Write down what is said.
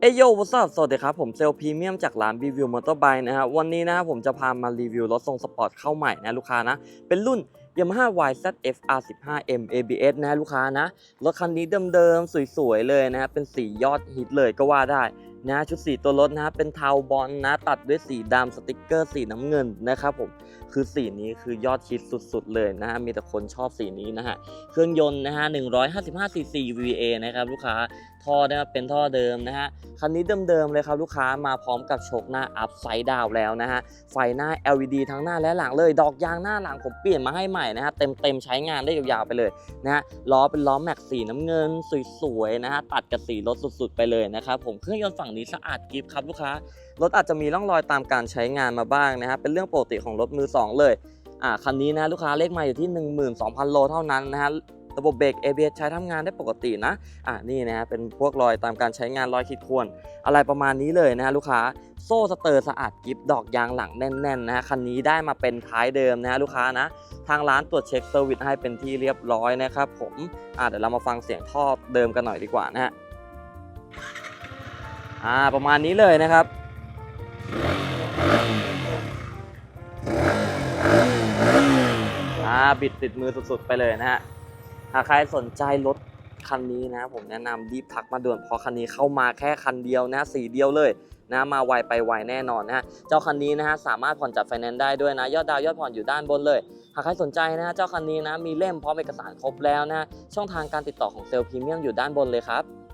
เอยโยวัสดุสวัสดีครับ ผมเซลพรีเมียมจากร้านรีวิวมอเตอร์ไบค์นะฮะวันนี้นะครับผมจะพามารีวิวรถทรงสปอร์ตเข้าใหม่นะลูกค้านะ เป็นรุ่น Yamaha YZF R15M ABS นะฮะลูกค้านะ รถคันนี้เดิมๆ สวยๆ เลยนะฮะเป็นสียอดฮิตเลยก็ว่าได้ นะชุดสีตัวรถนะเป็นเทาบอลนะ ตัดด้วยสีดำสติกเกอร์สีน้ำเงินนะครับผมคือสีนี้คือยอดฮิตสุดๆเลยนะฮะมีแต่คนชอบสีนี้นะฮะเครื่องยนต์นะฮะ155 cc VA นะครับลูกค้าท่อนะเป็นท่อเดิมนะฮะคันนี้เดิมๆเลยครับลูกค้ามาพร้อมกับโชคหน้าอัพไซด์ดาวแล้วนะฮะไฟหน้า LED ทั้งหน้าและหลังเลย ดอกยางหน้าหลังผมเปลี่ยนมาให้ใหม่นะฮะเต็มๆใช้งานได้ยาวๆไปเลยนะฮะล้อเป็นล้อแม็กสีน้ำเงินสวยๆนะฮะตัดกับสีรถสุดๆไปเลยนะครับผมเครื่องยนต์ฝั่งนี้สะอาดกริบครับลูกค้ารถอาจจะมีร่องรอยตามการใช้งานมาบ้างนะฮะเป็นเรื่องปกติของรถมือสองเลยอ่าคันนี้นะลูกค้าเลขมาอยู่ที่ 12,000 โลเท่านั้นนะฮะระบบเบรก ABS ใช้ทำงานได้ปกตินะ อ่านี่นะฮะเป็นพวกรอยตามการใช้งานรอยขีดข่วน อะไรประมาณนี้เลยนะฮะลูกค้าโซ่สเตอร์สะอาดกิฟดอกยางหลังแน่นๆนะฮะคันนี้ได้มาเป็นท้ายเดิมนะฮะลูกค้านะทางร้านตรวจเช็คเซอร์วิสให้เป็นที่เรียบร้อยนะครับผมอ่าเดี๋ยวเรามาฟังเสียงท่อเดิมกันหน่อยดีกว่านะฮะ อ่าประมาณนี้เลยนะครับ อ่าบิดติดมือสุดๆไปเลยนะฮะ หากใครสนใจรถคันนี้นะผมแนะนำรีบทักมาด่วนเพราะคันนี้เข้ามาแค่คันเดียวนะสีเดียวเลยนะมาไวไปไวแน่นอนนะฮะเจ้าคันนี้นะฮะสามารถผ่อนจัดไฟแนนซ์ได้ด้วยนะ ยอดดาวยอดผ่อนอยู่ด้านบนเลย หากใครสนใจนะฮะเจ้าคันนี้นะมีเล่มพร้อมเอกสารครบแล้วนะช่องทางการติดต่อของเซลล์พรีเมียมอยู่ด้านบนเลยครับ